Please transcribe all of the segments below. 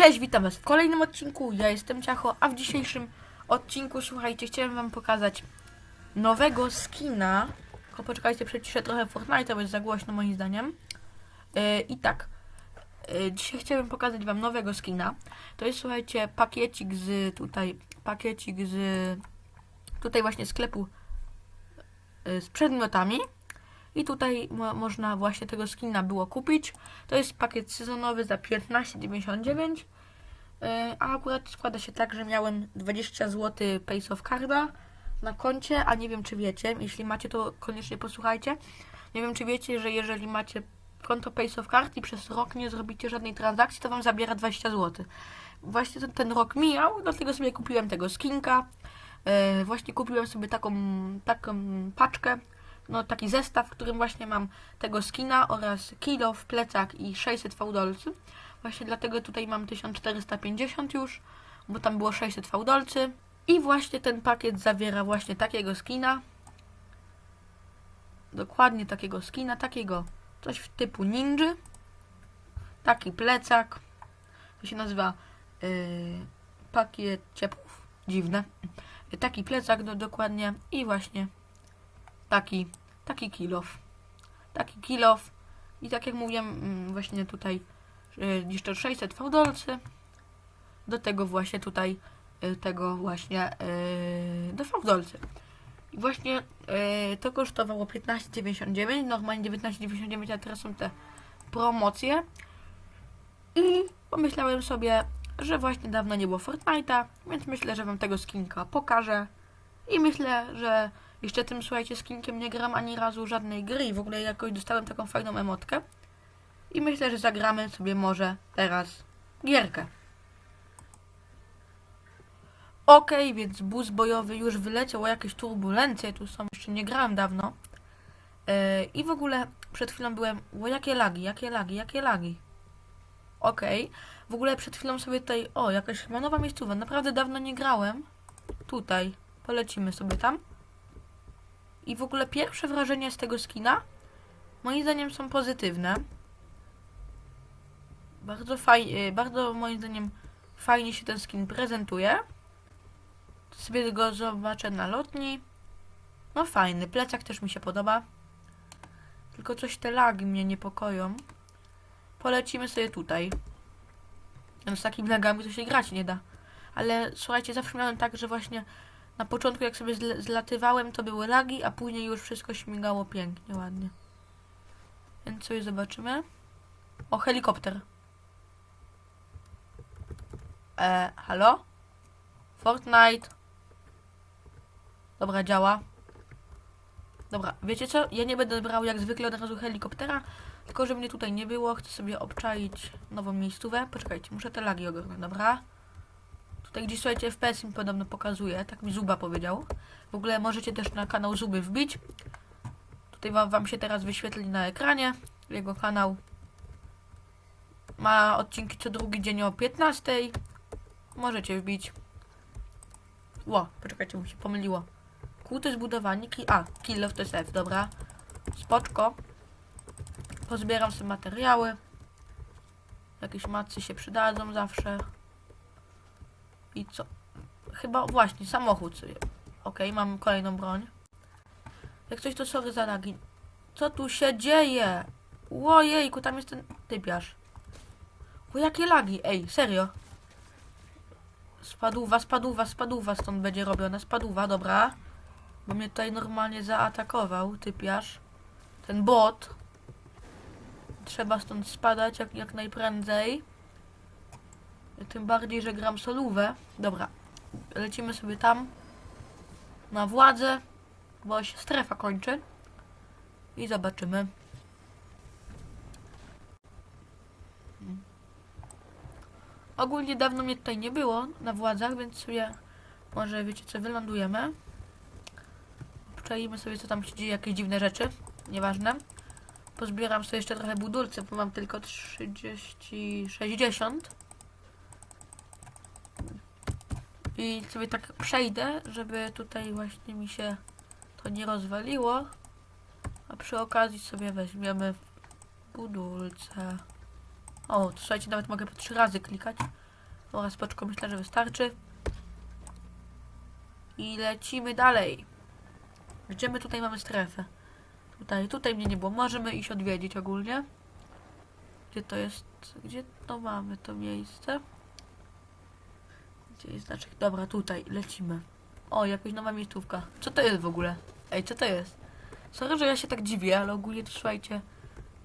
Cześć, witam was w kolejnym odcinku. Ja jestem Ciacho, a w dzisiejszym odcinku, słuchajcie, chciałem wam pokazać nowego skina. Tylko poczekajcie, przeciszę trochę Fortnite, bo jest za głośno moim zdaniem. Yy, I tak, yy, dzisiaj chciałem pokazać wam nowego skina. To jest, słuchajcie, pakiecik z tutaj, pakiecik z tutaj właśnie sklepu yy, z przedmiotami. I tutaj mo można właśnie tego skina było kupić. To jest pakiet sezonowy za 15,99. Yy, a akurat składa się tak, że miałem 20 zł Pace of Carda na koncie, a nie wiem czy wiecie, jeśli macie to koniecznie posłuchajcie. Nie wiem czy wiecie, że jeżeli macie konto Pace of Card i przez rok nie zrobicie żadnej transakcji, to wam zabiera 20 zł. Właśnie ten, ten rok mijał, dlatego sobie kupiłem tego skinka. Yy, właśnie kupiłem sobie taką, taką paczkę no, taki zestaw, w którym właśnie mam tego skina oraz kilo w plecak i 600 fałdolcy. Właśnie dlatego tutaj mam 1450 już, bo tam było 600 fałdolcy. I właśnie ten pakiet zawiera właśnie takiego skina. Dokładnie takiego skina, takiego coś w typu ninja. Taki plecak. To się nazywa yy, pakiet ciepłów. Dziwne. Taki plecak, no dokładnie. I właśnie taki, taki kilof. Taki kilof. I tak jak mówiłem, mm, właśnie tutaj y, jeszcze 600 fałdolcy. Do tego właśnie tutaj y, tego właśnie y, do fałdolcy. I właśnie y, to kosztowało 15,99, normalnie 19,99, a teraz są te promocje. I pomyślałem sobie, że właśnie dawno nie było Fortnite'a, więc myślę, że wam tego skinka pokażę. I myślę, że jeszcze tym, słuchajcie, skinkiem nie gram ani razu żadnej gry i w ogóle jakoś dostałem taką fajną emotkę. I myślę, że zagramy sobie może teraz gierkę. Okej, więc bus bojowy już wyleciał, o jakieś turbulencje tu są, jeszcze nie grałem dawno. Yy, I w ogóle przed chwilą byłem, o jakie lagi, jakie lagi, jakie lagi. Okej, w ogóle przed chwilą sobie tutaj, o jakaś chyba nowa miejscowa, naprawdę dawno nie grałem. Tutaj, polecimy sobie tam. I w ogóle pierwsze wrażenia z tego skina moim zdaniem są pozytywne. Bardzo fajnie, bardzo moim zdaniem fajnie się ten skin prezentuje. Sobie go zobaczę na lotni. No fajny, plecak też mi się podoba. Tylko coś te lagi mnie niepokoją. Polecimy sobie tutaj. No z takimi lagami to się grać nie da. Ale słuchajcie, zawsze miałem tak, że właśnie na początku jak sobie zl zlatywałem, to były lagi, a później już wszystko śmigało pięknie, ładnie. Więc sobie zobaczymy. O, helikopter. E, halo? Fortnite. Dobra, działa. Dobra, wiecie co? Ja nie będę brał jak zwykle od razu helikoptera, tylko żeby mnie tutaj nie było, chcę sobie obczaić nową miejscówę. Poczekajcie, muszę te lagi ogarnąć, dobra? Tutaj gdzieś, słuchajcie, FPS mi podobno pokazuje, tak mi Zuba powiedział. W ogóle możecie też na kanał Zuby wbić. Tutaj wam, wam się teraz wyświetli na ekranie jego kanał. Ma odcinki co drugi dzień o 15. Możecie wbić. Ło, poczekajcie, mi się pomyliło. Kół to jest a, kill of to jest F, dobra. Spoczko. Pozbieram sobie materiały. Jakieś macy się przydadzą zawsze. I co? Chyba właśnie, samochód sobie. Okej, mam kolejną broń. Jak coś to sorry za lagi. Co tu się dzieje? Ojejku, tam jest ten typiarz. O jakie lagi? Ej, serio. Spadówa, spadówa, spadówa stąd będzie robiona. Spadówa, dobra. Bo mnie tutaj normalnie zaatakował typiarz. Ten bot. Trzeba stąd spadać jak, jak najprędzej. Tym bardziej, że gram solówę. Dobra, lecimy sobie tam na władzę, bo się strefa kończy. I zobaczymy. Ogólnie dawno mnie tutaj nie było na władzach, więc sobie może wiecie co, wylądujemy. Obczajmy sobie co tam się dzieje, jakieś dziwne rzeczy. Nieważne. Pozbieram sobie jeszcze trochę budulce, bo mam tylko 30, 60. I sobie tak przejdę, żeby tutaj właśnie mi się to nie rozwaliło. A przy okazji sobie weźmiemy budulce. O, słuchajcie, nawet mogę po trzy razy klikać. Dobra, spoczko, myślę, że wystarczy. I lecimy dalej. Gdzie my tutaj mamy strefę? Tutaj, tutaj mnie nie było. Możemy iść odwiedzić ogólnie. Gdzie to jest? Gdzie to mamy to miejsce? Gdzie jest znaczek? Dobra, tutaj, lecimy. O, jakaś nowa miejscówka. Co to jest w ogóle? Ej, co to jest? Sorry, że ja się tak dziwię, ale ogólnie to słuchajcie,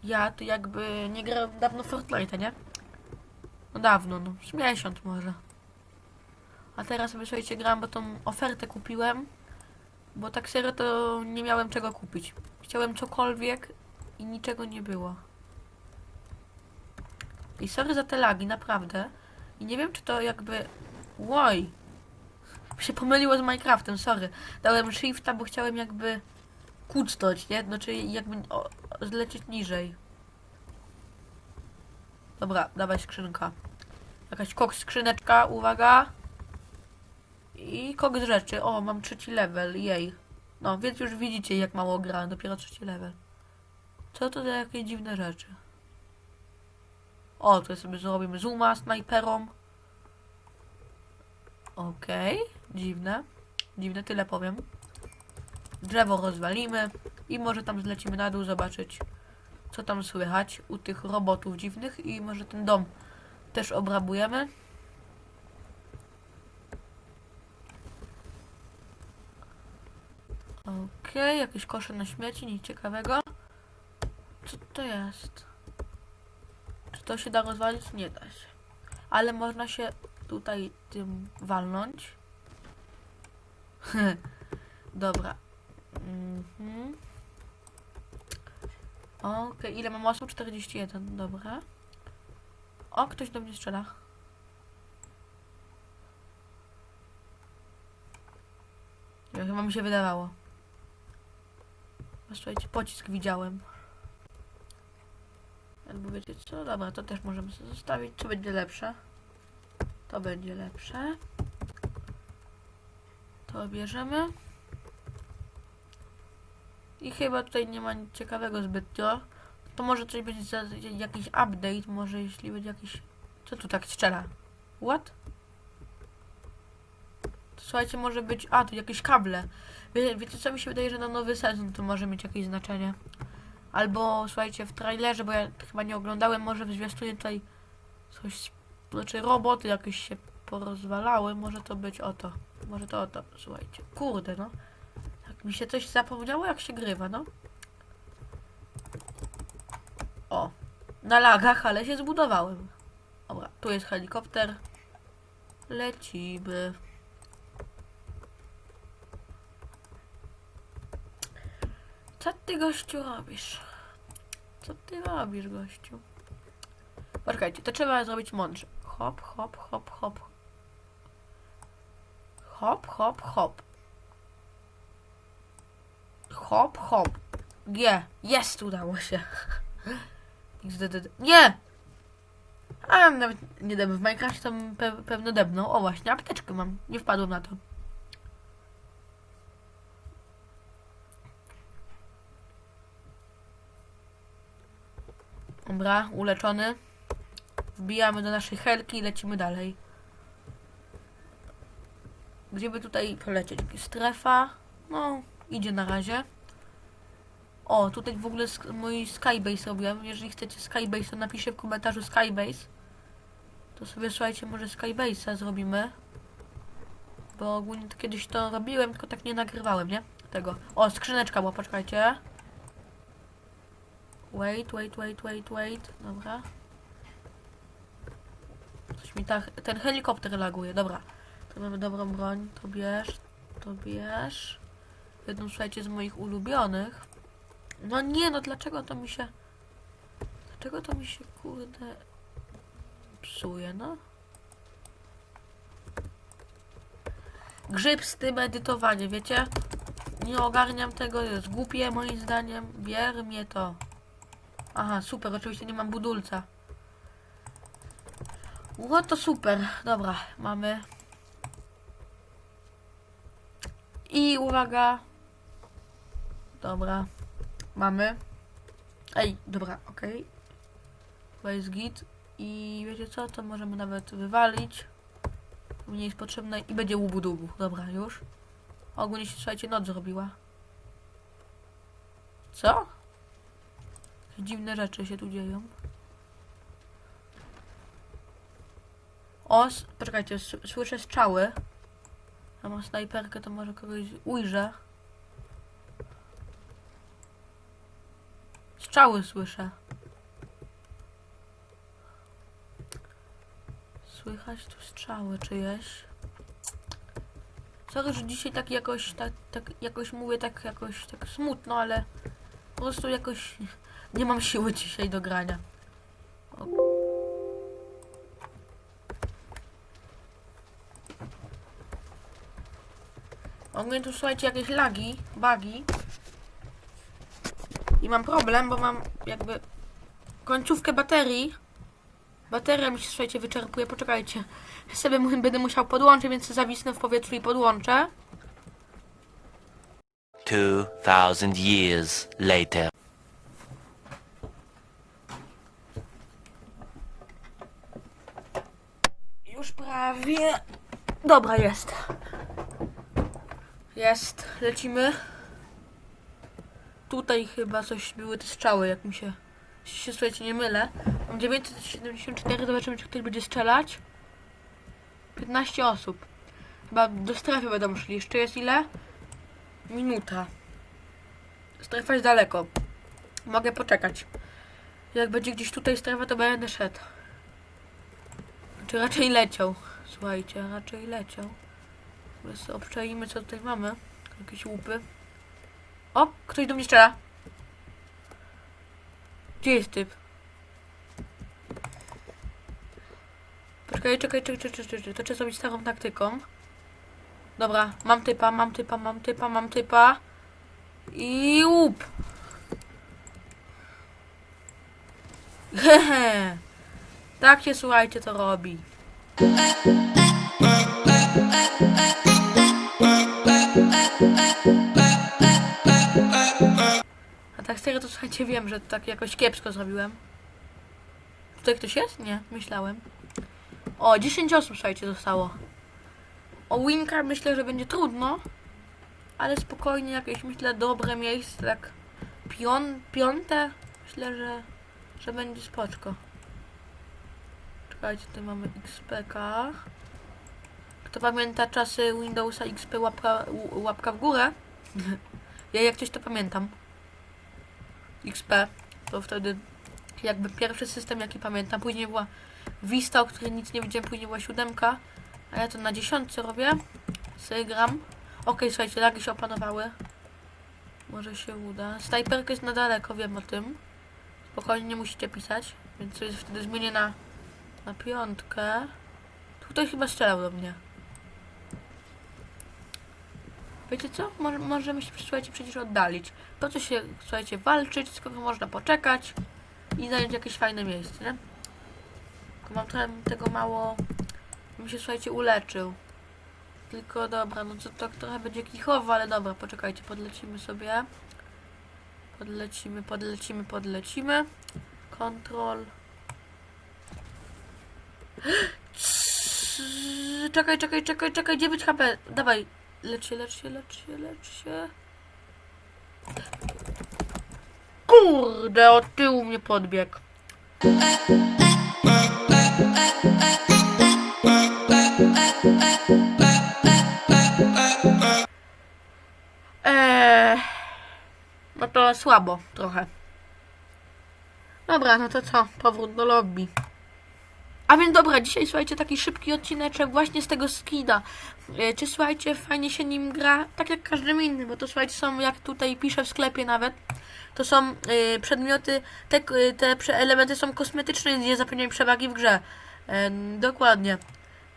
ja to jakby nie grałem dawno w Fortnite, nie? No dawno, no, z miesiąc może. A teraz sobie, słuchajcie, gram, bo tą ofertę kupiłem, bo tak serio to nie miałem czego kupić. Chciałem cokolwiek i niczego nie było. I sorry za te lagi, naprawdę. I nie wiem, czy to jakby... Łoj! Się pomyliło z Minecraftem, sorry. Dałem shifta, bo chciałem jakby kucnąć, nie? Znaczy jakby o, zlecieć niżej. Dobra, dawaj skrzynka. Jakaś koks skrzyneczka, uwaga. I koks rzeczy. O, mam trzeci level, jej. No, więc już widzicie jak mało grałem, dopiero trzeci level. Co to za jakieś dziwne rzeczy? O, tutaj sobie zrobimy zooma snajperom. Okej, dziwne. Dziwne, tyle powiem. Drzewo rozwalimy i może tam zlecimy na dół zobaczyć, co tam słychać u tych robotów dziwnych i może ten dom też obrabujemy. Okej, jakieś kosze na śmieci, nic ciekawego. Co to jest? Czy to się da rozwalić? Nie da się. Ale można się tutaj tym walnąć. Dobra. Mhm. Okej, ile mam osób? 41, dobra. O, ktoś do mnie strzela. Ja chyba mi się wydawało. Słuchajcie, pocisk widziałem. Albo wiecie co? Dobra, to też możemy sobie zostawić. Co będzie lepsze? To będzie lepsze. To bierzemy. I chyba tutaj nie ma nic ciekawego zbytnio. To może coś będzie za jakiś update, może jeśli będzie jakiś... Co tu tak strzela? What? To, słuchajcie, może być... A, tu jakieś kable. Wie, wiecie co, mi się wydaje, że na nowy sezon to może mieć jakieś znaczenie. Albo, słuchajcie, w trailerze, bo ja chyba nie oglądałem, może w zwiastunie tutaj coś... Znaczy roboty jakieś się porozwalały, może to być o to. Może to o to, słuchajcie. Kurde, no. Tak mi się coś zapomniało, jak się grywa, no. O. Na lagach, ale się zbudowałem. Dobra, tu jest helikopter. Lecimy. Co ty, gościu, robisz? Co ty robisz, gościu? Poczekajcie, to trzeba zrobić mądrze. Hop, hop, hop, hop. Hop, hop, hop. Hop, hop. G. Jest, udało się. Nie! A nawet nie debę. W Minecraft tam pe pewno debną. O właśnie, apteczkę mam. Nie wpadłem na to. Dobra, uleczony. Wbijamy do naszej helki i lecimy dalej. Gdzie by tutaj polecieć? Strefa. No, idzie na razie. O, tutaj w ogóle mój Skybase robiłem. Jeżeli chcecie Skybase, to napiszcie w komentarzu Skybase. To sobie słuchajcie, może Skybase'a zrobimy. Bo ogólnie to kiedyś to robiłem, tylko tak nie nagrywałem, nie? Tego. O, skrzyneczka była, poczekajcie. Wait, wait, wait, wait, wait. Dobra. Mi tak... Ten helikopter laguje, dobra. To mamy dobrą broń. To bierz. To bierz. Jedną, słuchajcie, z moich ulubionych. No nie, no dlaczego to mi się... Dlaczego to mi się, kurde... Psuje, no? Grzyb z tym edytowanie, wiecie? Nie ogarniam tego, jest głupie moim zdaniem. Bier mnie to. Aha, super, oczywiście nie mam budulca. No to super, dobra, mamy. I uwaga. Dobra, mamy. Ej, dobra, okej. To jest git. I wiecie co, to możemy nawet wywalić. To mi nie jest potrzebne i będzie łubu-dubu. Dobra, już. Ogólnie się, słuchajcie, noc zrobiła. Co? Dziwne rzeczy się tu dzieją. O, poczekajcie, słyszę strzały. Ja mam snajperkę, to może kogoś ujrzę. Strzały słyszę. Słychać tu strzały czyjeś. Sorry, że dzisiaj tak jakoś, tak, tak jakoś mówię tak jakoś tak smutno, ale po prostu jakoś nie mam siły dzisiaj do grania. Ogólnie tu słuchajcie jakieś lagi, bugi. I mam problem, bo mam jakby końcówkę baterii. Bateria mi się słuchajcie wyczerpuje, poczekajcie. Sobie będę musiał podłączyć, więc zawisnę w powietrzu i podłączę. 2000 years later. Już prawie. Dobra, jest. Jest. Lecimy. Tutaj chyba coś były te strzały, jak mi się, jeśli się słuchajcie, nie mylę. Mam 974, zobaczymy, czy ktoś będzie strzelać. 15 osób. Chyba do strefy będą szli. Jeszcze jest ile? Minuta. Strefa jest daleko. Mogę poczekać. Jak będzie gdzieś tutaj strefa, to będę szedł. Czy raczej leciał? Słuchajcie, raczej leciał. Teraz obczajmy, co tutaj mamy. Jakieś łupy. O, ktoś do mnie strzela. Gdzie jest typ? Poczekaj, czekaj, czekaj, czekaj, czekaj, czekaj. To trzeba zrobić starą taktyką. Dobra, mam typa, mam typa, mam typa, mam typa. I łup. Hehe. Tak się, słuchajcie, to robi. A tak serio to słuchajcie, wiem, że tak jakoś kiepsko zrobiłem. Tutaj ktoś jest? Nie, myślałem. O, 10 osób, słuchajcie, zostało. O Wincar myślę, że będzie trudno, ale spokojnie jakieś, myślę, dobre miejsce, tak pion, piąte, myślę, że, że będzie spoczko. Czekajcie, tutaj mamy XPK. Kto pamięta czasy Windowsa XP łapka, łapka w górę? ja jak coś to pamiętam. XP to wtedy jakby pierwszy system jaki pamiętam. Później była Vista, o której nic nie widziałem, później była siódemka. A ja to na dziesiątce robię. Sobie gram. Okej, słuchajcie, lagi się opanowały. Może się uda. Snajperka jest na daleko, wiem o tym. Spokojnie, nie musicie pisać. Więc to jest wtedy zmienię na na piątkę. Tutaj chyba strzelał do mnie. Wiecie co? Może, możemy się słuchajcie, przecież oddalić. Po co się, słuchajcie, walczyć, skoro można poczekać i zająć jakieś fajne miejsce, nie? Tylko mam trochę tego mało... bym się, słuchajcie, uleczył. Tylko dobra, no to tak trochę będzie kichowo, ale dobra, poczekajcie, podlecimy sobie. Podlecimy, podlecimy, podlecimy. Kontrol. Czekaj, czekaj, czekaj, czekaj, 9 HP. Dawaj. Lecz się, lecz się, lecz się, lecz się. Kurde, od tyłu mnie podbiegł. Eee, no to słabo trochę. Dobra, no to co? Powrót do lobby. A więc dobra, dzisiaj słuchajcie, taki szybki odcineczek właśnie z tego skida. E, Czy słuchajcie, fajnie się nim gra? Tak jak każdym innym, bo to słuchajcie, są jak tutaj piszę w sklepie nawet, to są e, przedmioty, te, e, te elementy są kosmetyczne, nie zapewniają przewagi w grze. E, dokładnie.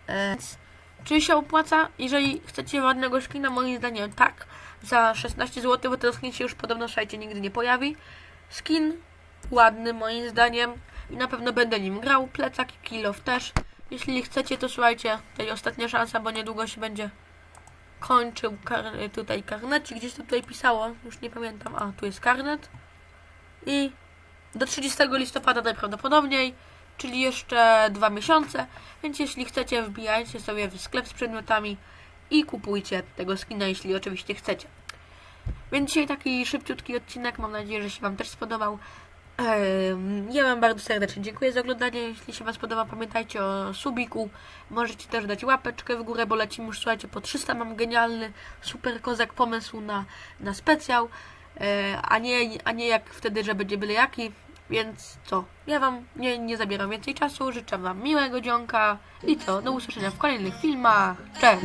E, czy się opłaca? Jeżeli chcecie ładnego skina, moim zdaniem tak. Za 16 zł, bo ten skin się już podobno, słuchajcie, nigdy nie pojawi. Skin ładny moim zdaniem i na pewno będę nim grał. Plecak i kilof też. Jeśli chcecie, to słuchajcie, tutaj ostatnia szansa, bo niedługo się będzie kończył kar tutaj karnecik. Gdzieś to tutaj pisało, już nie pamiętam. A, tu jest karnet. I do 30 listopada najprawdopodobniej czyli jeszcze dwa miesiące, więc jeśli chcecie, wbijajcie sobie w sklep z przedmiotami i kupujcie tego skina, jeśli oczywiście chcecie. Więc dzisiaj taki szybciutki odcinek, mam nadzieję, że się Wam też spodobał. Ja Wam bardzo serdecznie dziękuję za oglądanie. Jeśli się Wam spodoba, pamiętajcie o subiku. Możecie też dać łapeczkę w górę, bo lecimy już, słuchajcie, po 300. Mam genialny, super kozak pomysł na, na specjał, e, a, nie, a nie jak wtedy, że będzie byle jaki. Więc co? Ja Wam nie, nie zabieram więcej czasu. Życzę Wam miłego dzionka i co? Do usłyszenia w kolejnych filmach. Cześć!